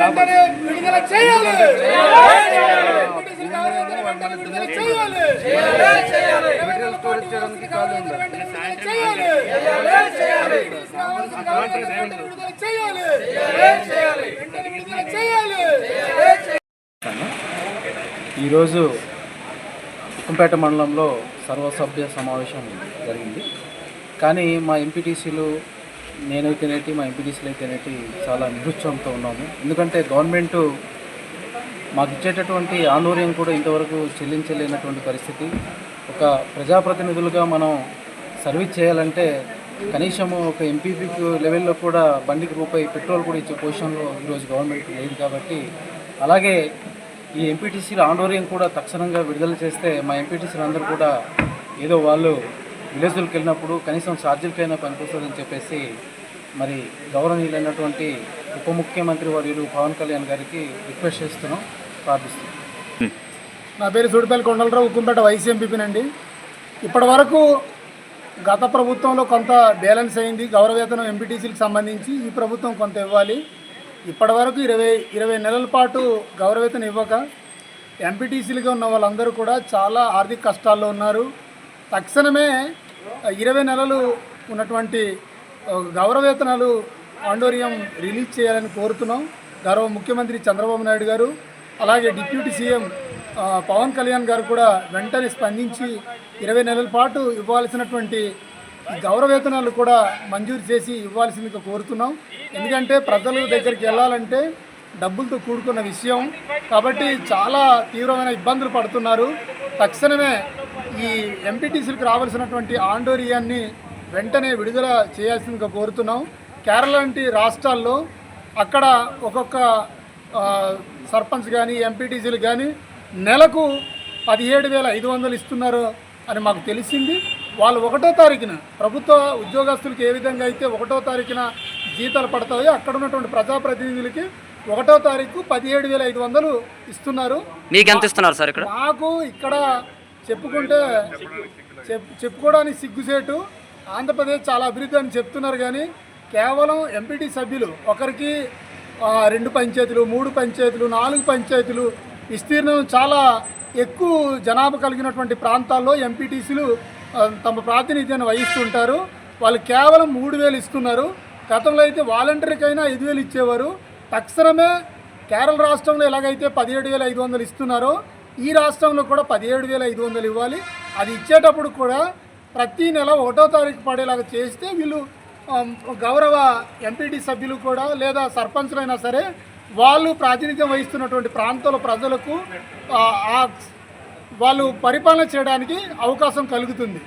వెంటనే విడుదల చేయాలి. విడుదల చేయాలి ఈరోజు ఉక్కంపేట మండలంలో సర్వసభ్య సమావేశం జరిగింది. కానీ మా ఎంపీటీసీలు నేనైతేనేటి మా ఎంపీటీసీలు అయితేనేటి చాలా నిరుత్సాహంతో ఉన్నాము. ఎందుకంటే గవర్నమెంట్ మాకు ఇచ్చేటటువంటి ఆందోళన కూడా ఇంతవరకు చెల్లించలేనటువంటి పరిస్థితి. ఒక ప్రజాప్రతినిధులుగా మనం సర్వీస్ చేయాలంటే కనీసము ఒక ఎంపీపీ లెవెల్లో కూడా బండికి రూపాయి పెట్రోల్ కూడా ఇచ్చే పొజిషన్లో ఈరోజు గవర్నమెంట్ లేదు కాబట్టి అలాగే ఈ ఎంపీటీసీల ఆందోళన కూడా తక్షణంగా విడుదల చేస్తే మా ఎంపీటీసీలు అందరూ కూడా ఏదో వాళ్ళు విలేజ్లకు వెళ్ళినప్పుడు కనీసం ఛార్జీలకైనా పనికొస్తుందని చెప్పేసి మరి గౌరవనీయులైనటువంటి ఉప ముఖ్యమంత్రి వర్యులు పవన్ కళ్యాణ్ గారికి రిక్వెస్ట్ చేస్తున్నాం ప్రార్థిస్తున్నాం. నా పేరు సూడిపల్లి కొండలరావు ఉక్కుంపేట వైసీ ఎంపీపీనండి ఇప్పటి వరకు గత ప్రభుత్వంలో కొంత బ్యాలెన్స్ అయింది. గౌరవేతనం ఎంపీటీసీలకు సంబంధించి ఈ ప్రభుత్వం కొంత ఇవ్వాలి. ఇప్పటి వరకు ఇరవై ఇరవై నెలల పాటు గౌరవేతనం ఇవ్వక ఎంపీటీసీలుగా ఉన్న వాళ్ళందరూ కూడా చాలా ఆర్థిక కష్టాల్లో ఉన్నారు. తక్షణమే ఇరవై నెలలు ఉన్నటువంటి గౌరవేతనాలు ఆండోరియం రిలీజ్ చేయాలని కోరుతున్నాం. గౌరవ ముఖ్యమంత్రి చంద్రబాబు నాయుడు గారు అలాగే డిప్యూటీ సీఎం పవన్ కళ్యాణ్ గారు కూడా వెంటనే స్పందించి ఇరవై నెలల పాటు ఇవ్వాల్సినటువంటి గౌరవేతనాలు కూడా మంజూరు చేసి ఇవ్వాల్సిందిగా కోరుతున్నాం. ఎందుకంటే ప్రజల దగ్గరికి వెళ్ళాలంటే డబ్బులతో కూడుకున్న విషయం. కాబట్టి చాలా తీవ్రమైన ఇబ్బందులు పడుతున్నారు. తక్షణమే ఈ ఎంపీటీసీలకు రావాల్సినటువంటి ఆండోరియాన్ని వెంటనే విడుదల చేయాల్సిందిగా కోరుతున్నాం. కేరళ లాంటి రాష్ట్రాల్లో అక్కడ ఒక్కొక్క సర్పంచ్ కానీ ఎంపీటీసీలు కానీ నెలకు పదిహేడు వేల ఐదు వందలు ఇస్తున్నారు అని మాకు తెలిసింది. వాళ్ళు ఒకటో తారీఖున ప్రభుత్వ ఉద్యోగస్తులకు ఏ విధంగా అయితే ఒకటో తారీఖున జీతాలు పడతాయో అక్కడ ఉన్నటువంటి ప్రజాప్రతినిధులకి ఒకటో తారీఖు పదిహేడు వేల ఐదు వందలు ఇస్తున్నారు. మీకు ఎంత ఇస్తున్నారు సార్ ఇక్కడ? మాకు ఇక్కడ చెప్పుకుంటే చెప్ చెప్పుకోవడానికి సిగ్గుసేటు. ఆంధ్రప్రదేశ్ చాలా అభివృద్ధి అని చెప్తున్నారు కానీ కేవలం ఎంపీటీ సభ్యులు ఒకరికి రెండు పంచాయతీలు మూడు పంచాయతీలు నాలుగు పంచాయతీలు విస్తీర్ణం చాలా ఎక్కువ జనాభా కలిగినటువంటి ప్రాంతాల్లో ఎంపీటీసీలు తమ ప్రాతినిధ్యాన్ని వహిస్తుంటారు. వాళ్ళు కేవలం మూడు వేలు ఇస్తున్నారు. గతంలో అయితే వాలంటీర్కైనా ఐదు వేలు ఇచ్చేవారు. తక్షణమే కేరళ రాష్ట్రంలో ఎలాగైతే పదిహేడు వేల ఐదు వందలు ఇస్తున్నారో ఈ రాష్ట్రంలో కూడా పదిహేడు వేల ఐదు వందలు ఇవ్వాలి. అది ఇచ్చేటప్పుడు కూడా ప్రతి నెల ఒకటో తారీఖు పడేలాగా చేస్తే వీళ్ళు గౌరవ ఎంపీటీ సభ్యులు కూడా లేదా సర్పంచులైనా సరే వాళ్ళు ప్రాతినిధ్యం వహిస్తున్నటువంటి ప్రాంతాల ప్రజలకు వాళ్ళు పరిపాలన చేయడానికి అవకాశం కలుగుతుంది.